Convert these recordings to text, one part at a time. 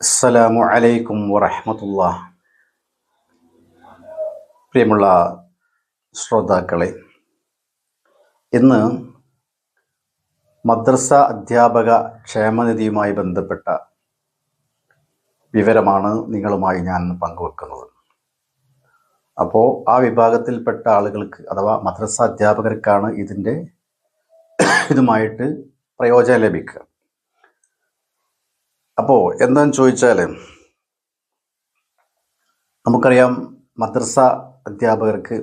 അസ്സലാമു അലൈക്കും വറഹമത്തുള്ള പ്രിയമുള്ള ശ്രോതാക്കളെ ഇന്ന് മദ്രസ അധ്യാപക ക്ഷേമനിധിയുമായി ബന്ധപ്പെട്ട വിവരമാണ് നിങ്ങളുമായി ഞാൻ പങ്കുവെക്കുന്നത്. അപ്പോൾ ആ വിഭാഗത്തിൽപ്പെട്ട ആളുകൾക്ക് അഥവാ മദ്രസ അധ്യാപകർക്കാണ് ഇതിന്റെ ഇതുമായിട്ട് പ്രയോജനം ലഭിക്കുക. അപ്പോൾ എന്താന്ന് ചോദിച്ചാൽ നമുക്കറിയാം മദ്രസ അധ്യാപകർക്ക്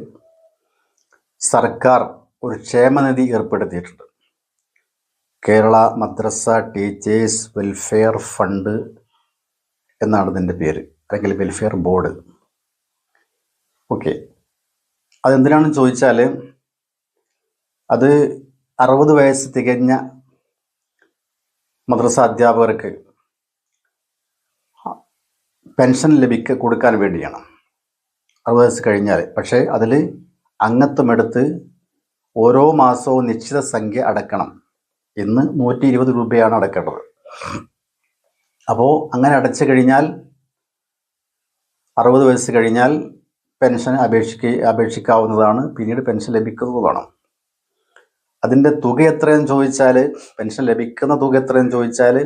സർക്കാർ ഒരു ക്ഷേമനിധി ഏർപ്പെടുത്തിയിട്ടുണ്ട്. Kerala madrasa teachers welfare fund എന്നാണ് ഇതിന്റെ പേര്. അല്ലെങ്കിൽ വെൽഫെയർ ബോർഡ്. ഓക്കെ. അതെന്തിനാണെന്ന് ചോദിച്ചാൽ അത് അറുപത് വയസ്സ് തികഞ്ഞ മദ്രസ അധ്യാപകർക്ക് പെൻഷൻ ലഭിക്ക കൊടുക്കാൻ വേണ്ടിയാണ്. അറുപത് വയസ്സ് കഴിഞ്ഞാൽ പക്ഷേ അതിൽ അംഗത്വമെടുത്ത് ഓരോ മാസവും നിശ്ചിത സംഖ്യ അടക്കണം ഇന്ന് നൂറ്റി ഇരുപത് രൂപയാണ് അടക്കേണ്ടത്. അപ്പോൾ അങ്ങനെ അടച്ചു കഴിഞ്ഞാൽ അറുപത് വയസ്സ് കഴിഞ്ഞാൽ പെൻഷൻ അപേക്ഷിക്ക അപേക്ഷിക്കാവുന്നതാണ്. പിന്നീട് പെൻഷൻ ലഭിക്കുന്നതുമാണ് അതിന്റെ തുക എത്രയെന്ന് ചോദിച്ചാൽ പെൻഷൻ ലഭിക്കുന്ന തുക എത്രയെന്ന് ചോദിച്ചാൽ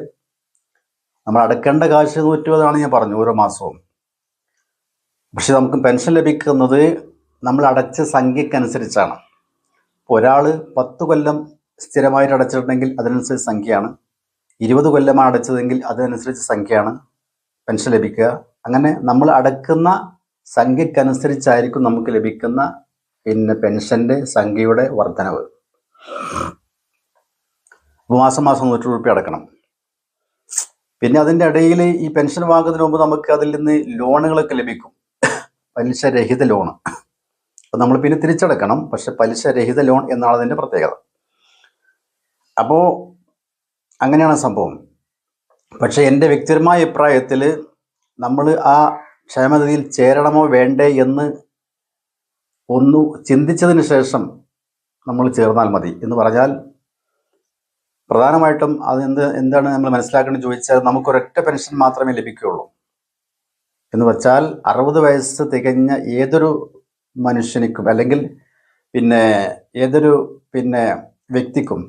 നമ്മൾ അടക്കേണ്ട കാശ് നൂറ്റിരുപതാണ് ഞാൻ പറഞ്ഞു ഓരോ മാസവും. പക്ഷെ നമുക്ക് പെൻഷൻ ലഭിക്കുന്നത് നമ്മൾ അടച്ച സംഖ്യക്കനുസരിച്ചാണ്. ഒരാൾ പത്ത് കൊല്ലം സ്ഥിരമായിട്ട് അടച്ചിട്ടുണ്ടെങ്കിൽ അതിനനുസരിച്ച് സംഖ്യയാണ്. ഇരുപത് കൊല്ലമാണ് അടച്ചതെങ്കിൽ അതിനനുസരിച്ച് സംഖ്യയാണ് പെൻഷൻ ലഭിക്കുക. അങ്ങനെ നമ്മൾ അടക്കുന്ന സംഖ്യക്കനുസരിച്ചായിരിക്കും നമുക്ക് ലഭിക്കുന്ന പിന്നെ പെൻഷന്റെ സംഖ്യയുടെ വർധനവ്. മാസം മാസം നൂറ്റി രൂപ അടക്കണം. പിന്നെ അതിന്റെ ഇടയിൽ ഈ പെൻഷൻ വാങ്ങുന്നതിന് മുമ്പ് നമുക്ക് അതിൽ നിന്ന് ലോണുകളൊക്കെ ലഭിക്കും. പലിശ രഹിത ലോൺ അപ്പം നമ്മൾ പിന്നെ തിരിച്ചടക്കണം. പക്ഷെ പലിശ രഹിത ലോൺ എന്നാണ് അതിന്റെ പ്രത്യേകത. അപ്പോൾ അങ്ങനെയാണ് സംഭവം. പക്ഷേ എന്റെ വ്യക്തിപരമായ അഭിപ്രായത്തിൽ നമ്മൾ ആ ക്ഷേമനിധിയിൽ ചേരണമോ വേണ്ടേ എന്ന് ഒന്ന് ചിന്തിച്ചതിന് ശേഷം നമ്മൾ ചേർന്നാൽ മതി എന്ന് പറഞ്ഞാൽ പ്രധാനമായിട്ടും അത് എന്ത് എന്താണ് നമ്മൾ മനസ്സിലാക്കേണ്ടത് ചോദിച്ചാൽ നമുക്കൊരൊറ്റ പെൻഷൻ മാത്രമേ ലഭിക്കുകയുള്ളൂ. എന്ന് വെച്ചാൽ അറുപത് വയസ്സ് തികഞ്ഞ ഏതൊരു മനുഷ്യനിക്കും അല്ലെങ്കിൽ പിന്നെ ഏതൊരു പിന്നെ വ്യക്തിക്കും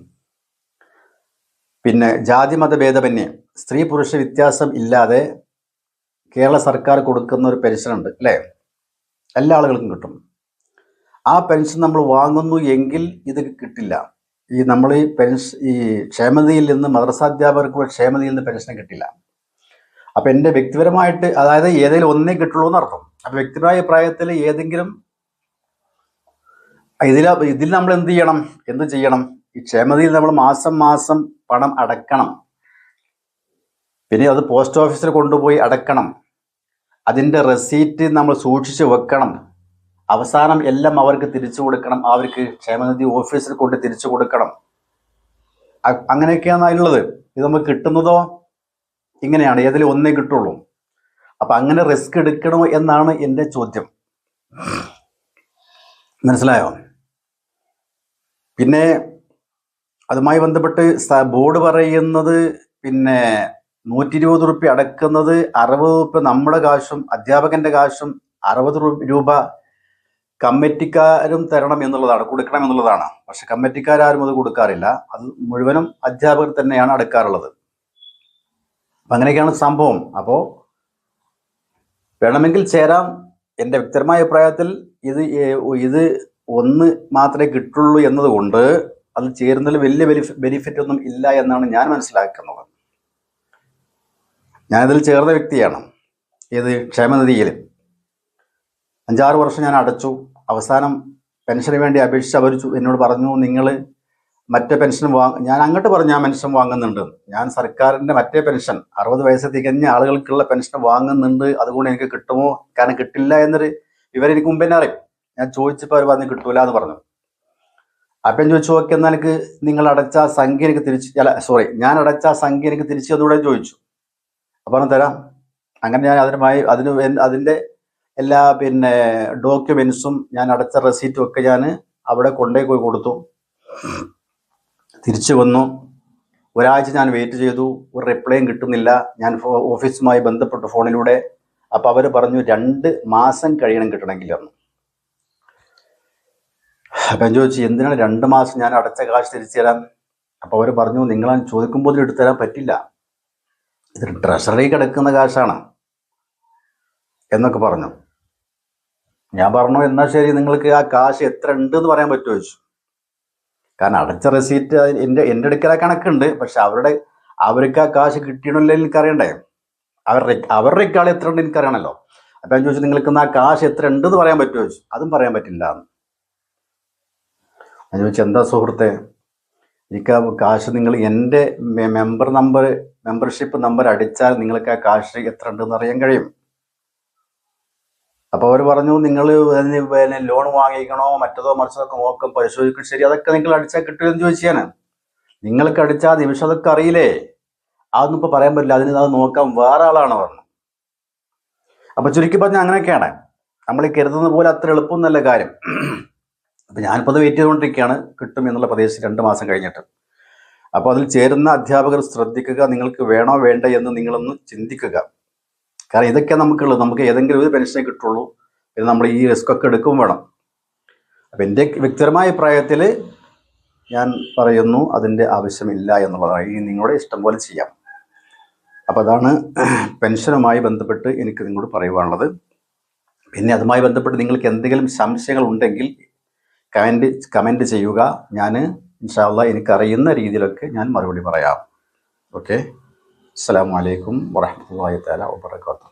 പിന്നെ ജാതി മത ഭേദമന്യേ സ്ത്രീ പുരുഷ വ്യത്യാസം ഇല്ലാതെ കേരള സർക്കാർ കൊടുക്കുന്ന ഒരു പെൻഷൻ ഉണ്ട് അല്ലേ? എല്ലാ ആളുകൾക്കും കിട്ടും. ആ പെൻഷൻ നമ്മൾ വാങ്ങുന്നു എങ്കിൽ ഇത് കിട്ടില്ല. ഈ നമ്മൾ ഈ പെൻഷൻ ഈ ക്ഷേമതയിൽ നിന്ന് മദ്രസാധ്യാപകർക്കുള്ള ക്ഷേമതയിൽ നിന്ന് പെൻഷൻ കിട്ടില്ല. അപ്പൊ എന്റെ വ്യക്തിപരമായിട്ട് അതായത് ഏതെങ്കിലും ഒന്നേ കിട്ടുള്ളൂ എന്നർത്ഥം. അപ്പൊ വ്യക്തിപരമായ പ്രായത്തിൽ ഏതെങ്കിലും ഇതിൽ ഇതിൽ നമ്മൾ എന്ത് ചെയ്യണം? എന്ത് ചെയ്യണം? ഈ ക്ഷേമതയിൽ നമ്മൾ മാസം മാസം പണം അടക്കണം. പിന്നെ അത് പോസ്റ്റ് ഓഫീസിൽ കൊണ്ടുപോയി അടക്കണം. അതിന്റെ റെസീറ്റ് നമ്മൾ സൂക്ഷിച്ച് വെക്കണം. അവസാനം എല്ലാം അവർക്ക് തിരിച്ചു കൊടുക്കണം. അവർക്ക് ക്ഷേമനിധി ഓഫീസിൽ കൊണ്ട് തിരിച്ചു കൊടുക്കണം. അങ്ങനെയൊക്കെയാണ് അതിലുള്ളത്. ഇത് നമുക്ക് കിട്ടുന്നതോ? ഇങ്ങനെയാണ്. ഏതിലും ഒന്നേ കിട്ടുള്ളൂ. അപ്പൊ അങ്ങനെ റിസ്ക് എടുക്കണോ എന്നാണ് എന്റെ ചോദ്യം. മനസ്സിലായോ? പിന്നെ അതുമായി ബന്ധപ്പെട്ട് ബോർഡ് പറയുന്നത് പിന്നെ നൂറ്റി ഇരുപത് റുപ്യ അടക്കുന്നത് അറുപത് റുപ്യ നമ്മുടെ കാശും അധ്യാപകന്റെ കാശും അറുപത് രൂപ കമ്മിറ്റിക്കാരും തരണം എന്നുള്ളതാണ് കൊടുക്കണം എന്നുള്ളതാണ്. പക്ഷെ കമ്മിറ്റിക്കാരും അത് കൊടുക്കാറില്ല. അത് മുഴുവനും അധ്യാപകർ തന്നെയാണ് അടക്കാറുള്ളത് അപ്പം അങ്ങനെയൊക്കെയാണ് സംഭവം. അപ്പോൾ വേണമെങ്കിൽ ചേരാം. എന്റെ വ്യക്തിപരമായ അഭിപ്രായത്തിൽ ഇത് ഇത് ഒന്ന് മാത്രമേ കിട്ടുള്ളൂ എന്നതുകൊണ്ട് അത് ചേരുന്നതിൽ വലിയ ബെനിഫിറ്റ് ഒന്നും ഇല്ല എന്നാണ് ഞാൻ മനസ്സിലാക്കുന്നത്. ഞാനിതിൽ ചേർന്ന വ്യക്തിയാണ്. ഏത് ക്ഷേമനിധിയിൽ. അഞ്ചാറ് വർഷം ഞാൻ അടച്ചു. അവസാനം പെൻഷന് വേണ്ടി അപേക്ഷിച്ച് അവർ എന്നോട് പറഞ്ഞു നിങ്ങൾ മറ്റേ പെൻഷൻ വാങ്ങ ഞാൻ അങ്ങോട്ട് പറഞ്ഞു ഞാൻ പെൻഷൻ വാങ്ങുന്നുണ്ട്. ഞാൻ സർക്കാരിന്റെ മറ്റേ പെൻഷൻ അറുപത് വയസ്സ് തികഞ്ഞ ആളുകൾക്കുള്ള പെൻഷൻ വാങ്ങുന്നുണ്ട്. അതുകൊണ്ട് എനിക്ക് കിട്ടുമോ? കാരണം കിട്ടില്ല എന്നൊരു വിവരം എനിക്ക് മുമ്പേ തന്നെ അറിയും. ഞാൻ ചോദിച്ചപ്പോൾ അവർ പറഞ്ഞു കിട്ടൂല എന്ന് പറഞ്ഞു. അപ്പം ചോദിച്ചു ഓക്കെ എന്നാൽ എനിക്ക് നിങ്ങൾ അടച്ച സംഖ്യ എനിക്ക് തിരിച്ച് അല്ല സോറി ഞാൻ അടച്ച സംഖ്യ എനിക്ക് തിരിച്ചു അതുകൂടെ ചോദിച്ചു. അപ്പം തരാം. അങ്ങനെ ഞാൻ അതിനുമായി അതിന് അതിന്റെ എല്ലാ പിന്നെ ഡോക്യുമെന്റ്സും ഞാൻ അടച്ച റെസീറ്റും ഒക്കെ ഞാൻ അവിടെ കൊണ്ടേ പോയി കൊടുത്തു. തിരിച്ചു വന്നു. ഒരാഴ്ച ഞാൻ വെയിറ്റ് ചെയ്തു. ഒരു റിപ്ലൈയും കിട്ടുന്നില്ല. ഞാൻ ഓഫീസുമായി ബന്ധപ്പെട്ടു ഫോണിലൂടെ. അപ്പോൾ അവർ പറഞ്ഞു രണ്ട് മാസം കഴിയണം കിട്ടണമെങ്കിൽ എന്ന് അപ്പം ഞാൻ ചോദിച്ചു എന്തിനാണ് രണ്ട് മാസം ഞാൻ അടച്ച കാശ് തിരിച്ചു തരാൻ? അപ്പോൾ അവർ പറഞ്ഞു നിങ്ങൾ ചോദിക്കുമ്പോൾ എടുത്തു തരാൻ പറ്റില്ല. ഇത് ട്രഷറി കിടക്കുന്ന കാശാണ് എന്നൊക്കെ പറഞ്ഞു. ഞാൻ പറഞ്ഞു എന്നാൽ ശരി നിങ്ങൾക്ക് ആ കാശ് എത്ര ഉണ്ട് എന്ന് പറയാൻ പറ്റുമോ? ചോദിച്ചു. കാരണം അടച്ച റെസീറ്റ് എന്റെ എന്റെ അടുക്കൽ ആ കണക്കുണ്ട്. പക്ഷെ അവരുടെ അവർക്ക് ആ കാശ് കിട്ടിയണല്ലോ എനിക്ക് അറിയണ്ടേ അവരുടെ അവരുടെ ഇക്കാൾ എത്ര ഉണ്ട് എനിക്കറിയണമല്ലോ? അപ്പം ഞാൻ ചോദിച്ചു നിങ്ങൾക്ക് ആ കാശ് എത്ര ഉണ്ട് എന്ന് പറയാൻ പറ്റുമോ? ചോദിച്ചു. അതും പറയാൻ പറ്റില്ല. എന്ന് ഞാൻ ചോദിച്ചു എന്താ സുഹൃത്തെ? എനിക്ക് ആ കാശ് നിങ്ങൾ എന്റെ മെമ്പർ നമ്പർ മെമ്പർഷിപ്പ് നമ്പർ അടിച്ചാൽ നിങ്ങൾക്ക് ആ കാശ് എത്ര ഉണ്ടെന്ന് അറിയാൻ കഴിയും? അപ്പോൾ അവർ പറഞ്ഞു നിങ്ങൾ പിന്നെ ലോൺ വാങ്ങിക്കണോ? മറ്റതോ മറിച്ചതൊക്കെ നോക്കും പരിശോധിക്കും. ശരി അതൊക്കെ നിങ്ങൾ അടിച്ചാൽ കിട്ടുമെന്ന് ചോദിച്ചാണ്. നിങ്ങൾക്ക് അടിച്ചാൽ നിമിഷം അതൊക്കെ അറിയില്ലേ? അതൊന്നും ഇപ്പോൾ പറയാൻ പറ്റില്ല. അതിന് അത് നോക്കാൻ വേറെ ആളാണ് പറഞ്ഞു അപ്പോൾ ചുരുക്കി പറഞ്ഞാൽ അങ്ങനെയൊക്കെയാണ്. നമ്മൾ കരുതുന്ന പോലെ അത്ര എളുപ്പമൊന്നല്ല കാര്യം. അപ്പം ഞാനിപ്പോൾ അത് വെയിറ്റ് ചെയ്തുകൊണ്ടിരിക്കുകയാണ്. കിട്ടും എന്നുള്ള പ്രദേശം രണ്ട് മാസം കഴിഞ്ഞിട്ട്. അപ്പോൾ അതിൽ ചേരുന്ന അധ്യാപകർ ശ്രദ്ധിക്കുക നിങ്ങൾക്ക് വേണോ വേണ്ട എന്ന് നിങ്ങളൊന്ന് ചിന്തിക്കുക. കാരണം ഇതൊക്കെ നമുക്കുള്ളത് നമുക്ക് ഏതെങ്കിലും ഒരു പെൻഷനെ കിട്ടുള്ളൂ. പിന്നെ നമ്മൾ ഈ റിസ്ക് ഒക്കെ എടുക്കും വേണം. അപ്പം എന്റെ വ്യക്തിപരമായ അഭിപ്രായത്തിൽ ഞാൻ പറയുന്നു അതിന്റെ ആവശ്യമില്ല എന്നുള്ളതാണ്. ഈ നിങ്ങളുടെ ഇഷ്ടം പോലെ ചെയ്യാം. അപ്പോൾ അതാണ് പെൻഷനുമായി ബന്ധപ്പെട്ട് എനിക്ക് നിങ്ങളോട് പറയുവാനുള്ളത്. പിന്നെ അതുമായി ബന്ധപ്പെട്ട് നിങ്ങൾക്ക് എന്തെങ്കിലും സംശയങ്ങൾ ഉണ്ടെങ്കിൽ കമന്റ് കമന്റ് ചെയ്യുക. ഞാൻ ഇൻഷാല്ല എനിക്കറിയുന്ന രീതിയിലൊക്കെ ഞാൻ മറുപടി പറയാം. ഓക്കെ? അസ്സാം വലൈക്കും വാഹമത്തല്ലാ തആല വബറകാതുഹു.